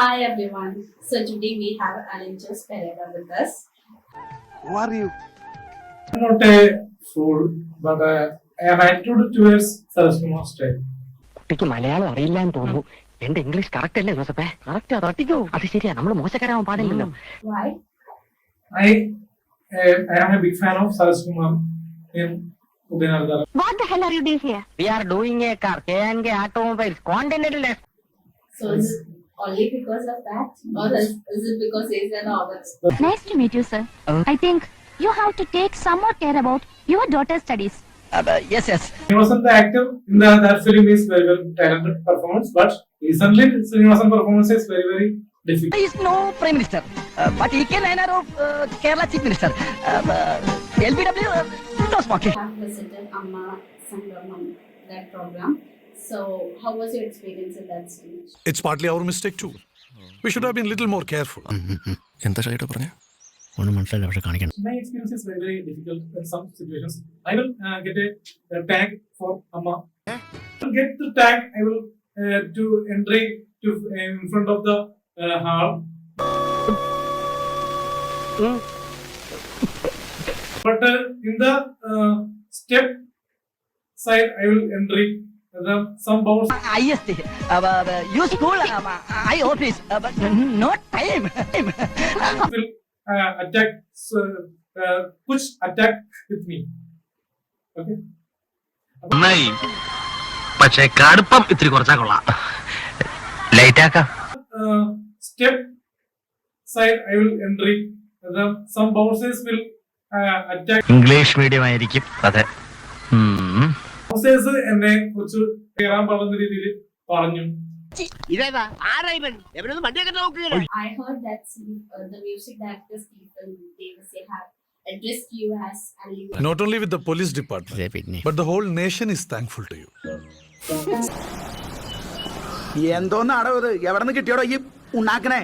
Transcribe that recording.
Hi everyone. So today we have Alinjos Pereira with us. Who are you? I'm not a fool, but uh, I am attitude towards Saraswati State. കുട്ടിക്ക് മലയാളം അറിയില്ലാന്ന് തോന്നുന്നു എന്റെ English correct അല്ലേ ജോസഫേ correct തട്ടിക്കോ അത് ശരിയാ നമ്മൾ മോശക്കാരാവാൻ പാടില്ലല്ലോ Why? I uh, I am a big fan of Saraswati Ma'am in Udayanagar. What the hell are you doing here? V are doing A car K and K automobiles continental So is it only because of that? Or is, is it because he's an orphan? Nice to meet you, sir. I think you have to take some more care about your daughter's studies. Uh, yes, yes. Srinivasan, the actor in the, that film is very well talented performance, but recently Srinivasan performance is very, very difficult. He is no Prime Minister, uh, but he can honor of uh, Kerala Chief Minister. Um, uh, LBW, uh, no smoking. I have visited Amma Sangamam, that program. So how was your experience in that stage? It's partly our mistake too. We should have been little more careful. എന്താ ഷൈഡ പറഞ്ഞ ഒന്നും മനസ്സിലായില്ല പക്ഷെ കാണിക്കണം My experience is very very difficult in some situations. I will uh, get a, a tag for Amma. To get the tag, I will uh, to entry to uh, in front of the uh, hall. But uh, in the uh, step side, I will entry attack push attack with me okay നന്നായി. പക്ഷെ കടുപ്പം ഇത്തിരി കുറച്ചാ കൊള്ളാം. Light ആക്കാം. Step side I will entry some bouncers will attack English medium ആയിരിക്കും. അതെ. Bouncers എന്നെ കുറിച്ച് കയറാൻ പാടുന്ന രീതിയിൽ പറഞ്ഞു I heard that uh, the music director Stephen Davis they have addressed you as Ali. Not only with the police department, but the whole nation is thankful to you. എന്തോന്നാടോ ഇത് എവിടെ നിന്ന് കിട്ടിയോടോ ഈ ഉണ്ടാക്കണേ